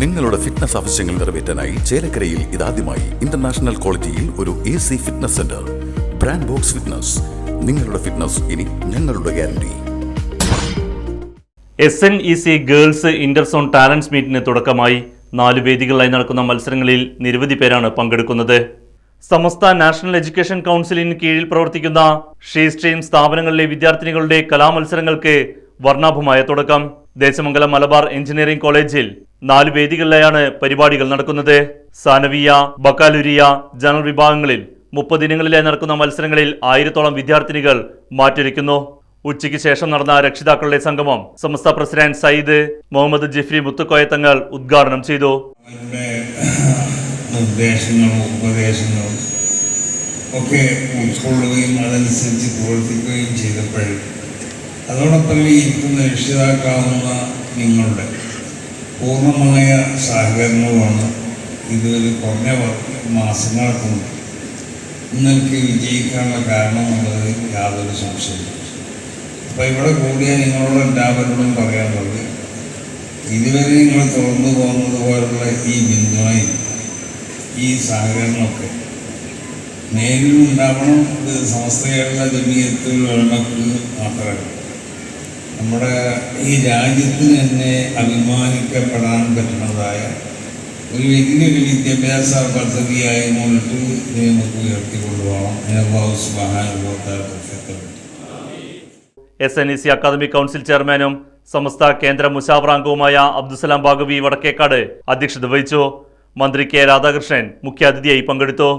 നിങ്ങളുടെ ഫിറ്റ്നസ് ആവശ്യങ്ങൾ നിറവേറ്റാനായി ചേലക്കരയിൽ ഇതാദ്യമായി ഇന്റർനാഷണൽ ക്വാളിറ്റിയിൽ ഒരു A C fitness centre brand box fitness നിങ്ങളുടെ ഫിറ്റ്നസ് ഇനി ഞങ്ങളുടെ guarantee S N E C girls interzone talents മീറ്റിന് തുടക്കമായി നാല് വേദികളായി നടക്കുന്ന മത്സരങ്ങളിൽ നിരവധി പേരാണ് പങ്കെടുക്കുന്നത്. സമസ്ത നാഷണൽ എഡ്യൂക്കേഷൻ കൗൺസിലിന് കീഴിൽ പ്രവർത്തിക്കുന്ന ഷീ സ്ട്രീം സ്ഥാപനങ്ങളിലെ വിദ്യാർത്ഥിനികളുടെ കലാമത്സരങ്ങൾക്ക് വർണാഭമായ തുടക്കം. ദേശമംഗലം മലബാർ എഞ്ചിനീയറിംഗ് കോളേജിൽ നാല് വേദികളിലായാണ് പരിപാടികൾ നടക്കുന്നത്. സാനവിയ ബക്കാലുരിയ ജനറൽ വിഭാഗങ്ങളിൽ മുപ്പത് ഇനങ്ങളിലായി നടക്കുന്ന മത്സരങ്ങളിൽ ആയിരത്തോളം വിദ്യാർത്ഥിനികൾ മാറ്റിരിക്കുന്നു. ഉച്ചയ്ക്ക് ശേഷം നടന്ന രക്ഷിതാക്കളുടെ സംഗമം സമസ്ത പ്രസിഡന്റ് സയ്യിദ് മുഹമ്മദ് ജിഫ്രി മുത്തുക്കോയ തങ്ങൾ ഉദ്ഘാടനം ചെയ്തു. ഒക്കെ ഉൾക്കൊള്ളുകയും അതനുസരിച്ച് പ്രവർത്തിക്കുകയും ചെയ്തപ്പോൾ അതോടൊപ്പം ഈ ഇരിക്കുന്ന രക്ഷിതാക്കാവുന്ന നിങ്ങളുടെ പൂർണമായ സഹകരണവുമാണ് ഇതൊരു കുറഞ്ഞ മാസങ്ങൾക്കുണ്ട് നിങ്ങൾക്ക് വിജയിക്കാനുള്ള കാരണമെന്നുള്ളത് യാതൊരു സംശയമില്ല അപ്പോൾ ഇവിടെ കൂടിയ നിങ്ങളോട് എല്ലാവരോടും പറയാനുള്ളത് ഇതുവരെ നിങ്ങൾ തുറന്നു പോകുന്നത് പോലുള്ള ഈ പിന്തുണയും ഈ സഹകരണമൊക്കെ നേരിലുണ്ടാവണം. ഇത് സമസ്തകളുടെ ജമീയത്തിൽ വേണ്ടത് മാത്രമല്ല. നമ്മുടെ ഈ രാജ്യത്തിന് തന്നെ അഭിമാനിക്കപ്പെടാൻ പറ്റുന്നതായ ഒരു വലിയൊരു വിദ്യാഭ്യാസ പദ്ധതിയായി മുന്നിട്ട് നമുക്ക് ഉയർത്തിക്കൊണ്ടുപോകണം. S N E C academic council ചെയർമാനും സമസ്ത കേന്ദ്ര മുഷാവറാംഗവുമായ അബ്ദുസലാം ബാഗവി വടക്കേക്കാട് അധ്യക്ഷത വഹിച്ചു. മന്ത്രി കെ രാധാകൃഷ്ണൻ മുഖ്യാതിഥിയായി പങ്കെടുത്തു.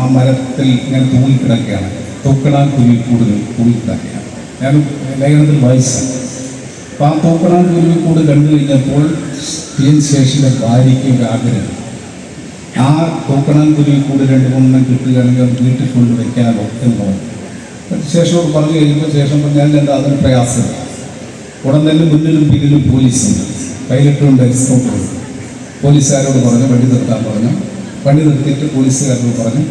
ആ മരത്തിൽ ഇങ്ങനെ തൂങ്ങിക്കിടക്കുകയാണ്. തൂക്കണാൻ കുരുവിക്കൂട് തൂങ്ങിക്കിടക്കുകയാണ്. ഞാൻ ലേഖനത്തിൽ വായിച്ചു അപ്പം ആ തൂക്കണാൻ കൂടെ കണ്ടു കഴിഞ്ഞപ്പോൾ പി എൻ ശേഷിന്റെ ഭാര്യയ്ക്ക് ഒരു ആഗ്രഹം. ആ തൂക്കണാൻ കൂടെ രണ്ട് മൂന്നെണ്ണം കിട്ടുകയാണെങ്കിൽ വീട്ടിൽ കൊണ്ട് എന്ന്. പറഞ്ഞു ശേഷോട് പറഞ്ഞു കഴിഞ്ഞപ്പോൾ ശേഷം പറഞ്ഞാൽ എന്റെ അതൊരു പ്രയാസം? ഉടൻ തന്നെ മുന്നിലും പിന്നിലും പോലീസുണ്ട് കയ്യിലിട്ടുണ്ട് എക്സ്പോർട്ടുണ്ട് പോലീസുകാരോട് പറഞ്ഞു വണ്ടി നിർത്താൻ പറഞ്ഞു. വണ്ടി നിർത്തിയിട്ട് പോലീസുകാരോട് പറഞ്ഞു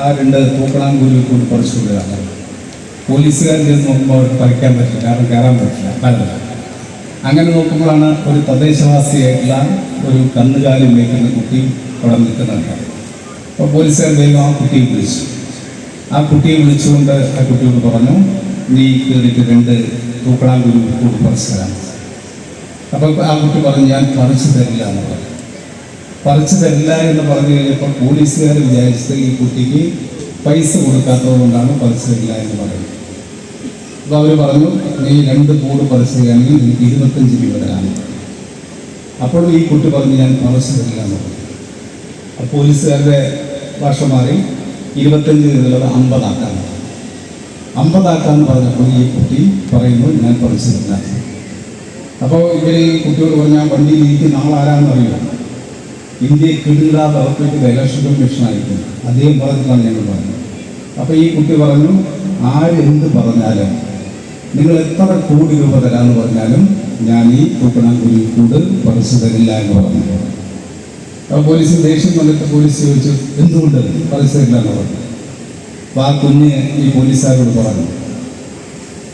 ആ രണ്ട് തൂക്കണാങ്കൂലിൽ കൂടി പറിച്ചു കൊണ്ടുവരാൻ പോലീസുകാർ ചെന്ന് നോക്കുമ്പോൾ അവർക്ക് പറിക്കാൻ പറ്റില്ല. കാരണം കയറാൻ പറ്റില്ല. നല്ലത്. അങ്ങനെ നോക്കുമ്പോഴാണ് ഒരു തദ്ദേശവാസിയായിട്ടുള്ള ഒരു കന്നുകാലി മേക്കുന്ന കുട്ടി അവിടെ നിൽക്കുന്നുണ്ട് അപ്പോൾ പോലീസുകാർ വേഗം ആ കുട്ടിയെ വിളിച്ചു. ആ കുട്ടിയെ വിളിച്ചുകൊണ്ട് ആ കുട്ടിയോട് പറഞ്ഞു നീ കയറിയിട്ട് രണ്ട് തൂക്കണാങ്കുരു കൂടി പറിച്ചു തരാം അപ്പോൾ ആ കുട്ടി പറഞ്ഞു ഞാൻ പറിച്ചു തരില്ല എന്ന് പറഞ്ഞു. പറിച്ചു തരില്ല എന്ന് പറഞ്ഞു കഴിഞ്ഞപ്പോൾ പോലീസുകാർ വിചാരിച്ചത് ഈ കുട്ടിക്ക് പൈസ കൊടുക്കാത്തത് കൊണ്ടാണ് പറിച്ചു തരില്ല എന്ന് പറയുന്നത്. അപ്പോൾ അവർ പറഞ്ഞു നീ രണ്ട് കൂട് പരസ്യമാണെങ്കിൽ നിനക്ക് ഇരുപത്തഞ്ച് രൂപ തരാം അപ്പോൾ ഈ കുട്ടി പറഞ്ഞു ഞാൻ പറിച്ചു തരില്ല എന്ന് പറഞ്ഞു. അപ്പൊ പോലീസുകാരുടെ ഭാഷ മാറി ഇരുപത്തഞ്ച് എന്നുള്ളത് അമ്പതാക്കാൻ അമ്പതാക്കാന്ന് പറഞ്ഞപ്പോൾ ഈ കുട്ടി പറയുമ്പോൾ ഞാൻ പറിച്ചു തരില്ല അപ്പോൾ ഇവർ ഈ കുട്ടിയോട് പറഞ്ഞാൽ വണ്ടിയിൽ ഇരിക്കുന്ന ആളാരാന്ന് അറിയുമോ ഇന്ത്യയെ കിടിലാതെ അവർക്ക് ഇലക്ഷൻ കമ്മീഷനായിരിക്കും. അദ്ദേഹം പറഞ്ഞിട്ടാണ് ഞങ്ങൾ പറഞ്ഞത്. അപ്പോൾ ഈ കുട്ടി പറഞ്ഞു ആരെന്ത് പറഞ്ഞാലും നിങ്ങൾ എത്ര കോടി രൂപ തരാമെന്ന് പറഞ്ഞാലും ഞാൻ ഈ തൂക്കണാങ്കുരി കൂട് പറിച്ചു തരില്ല എന്ന് പറഞ്ഞു അപ്പോൾ പോലീസ് ദേഷ്യം വന്നിട്ട് പോലീസ് ചോദിച്ചു എന്തുകൊണ്ട് പറിച്ചു തരില്ല എന്ന് പറഞ്ഞു? അപ്പോൾ ആ കുഞ്ഞ് ഈ പോലീസുകാരോട് പറഞ്ഞു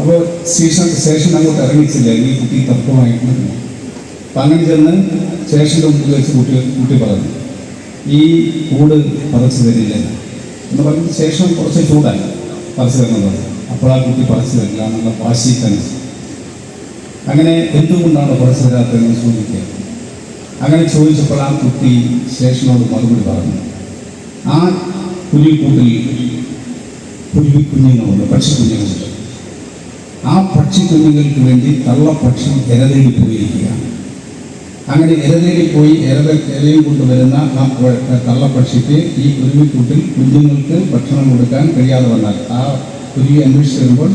അപ്പോൾ സ്റ്റേഷൻ സ്റ്റേഷൻ അങ്ങോട്ട് ഇറങ്ങിച്ചില്ല? ഈ കുട്ടി തർക്കമായിട്ട് അപ്പം അങ്ങനെ ചെന്ന് സ്റ്റേഷന്റെ മുമ്പിൽ വെച്ച് കുട്ടി കുട്ടി പറഞ്ഞു ഈ കൂട് പറിച്ചു തരില്ല എന്ന്. പറഞ്ഞ് ശേഷം കുറച്ച് ചൂടായി പറിച്ചു തരണം പറഞ്ഞു. അപ്പോൾ ആ കുട്ടി പറിച്ചു തരില്ല എന്നുള്ള വാശി തന്നെ. അങ്ങനെ എന്തുകൊണ്ടാണ് പറിച്ചു തരാത്തതെന്ന് ചോദിക്കുക അങ്ങനെ ചോദിച്ചപ്പോൾ ആ കുട്ടി ശേഷനോട് മറുപടി പറഞ്ഞു. ആ കുരുവിക്കൂട്ടിൽ കുരുവിക്കുഞ്ഞുങ്ങളുണ്ട് പക്ഷിക്കുഞ്ഞുങ്ങളുണ്ട് ആ പക്ഷിക്കുഞ്ഞുങ്ങൾക്ക് വേണ്ടി തള്ളപ്പക്ഷി ഇരതേടി പോയിരിക്കുകയാണ്. അങ്ങനെ ഇരതേടി പോയി ഇരത ഇരയും കൊണ്ടുവരുന്ന ആ തള്ളപ്പക്ഷിക്ക് ഈ കുരുവിക്കൂട്ടിൽ കുഞ്ഞുങ്ങൾക്ക് ഭക്ഷണം കൊടുക്കാൻ കഴിയാതെ വന്നാൽ ആ കുരുവി അന്വേഷിച്ച് വരുമ്പോൾ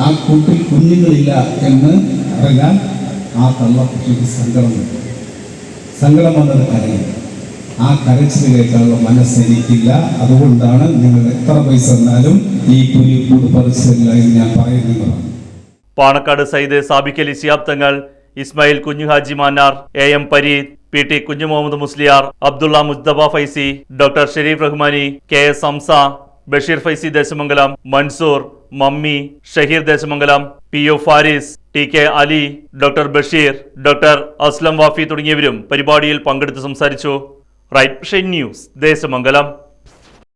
ആ കൂട്ടിൽ കുഞ്ഞുങ്ങളില്ല എന്ന് അറിഞ്ഞാൽ ആ തള്ളക്കുട്ടിക്ക് സങ്കടം സങ്കടം വന്നത് കരയും ആ കരച്ചിൽ കേൾക്കാനുള്ള മനസ്സ് എനിക്കില്ല. അതുകൊണ്ടാണ് നിങ്ങൾ എത്ര പൈസ തന്നാലും ഈ കുരുവി കൂട് പറിച്ചില്ല എന്ന് ഞാൻ പറയുന്നതാണ് Panakkad Syed Sabikal Shihab Thangal Ismail Kunjuhaji Mannar A M Pareed P T Kunju Muhammad Musliyar Abdulla Musthafa Faizy doctor Sherif Rahmani K S Hamza Basheer Faizy Desamangalam Mansoor Mammi Shaheer Desamangalam P O Faris T K Ali doctor Basheer doctor Aslam Wafy തുടങ്ങിയവരും പരിപാടിയിൽ പങ്കെടുത്ത് സംസാരിച്ചു. Right news Desamangalam.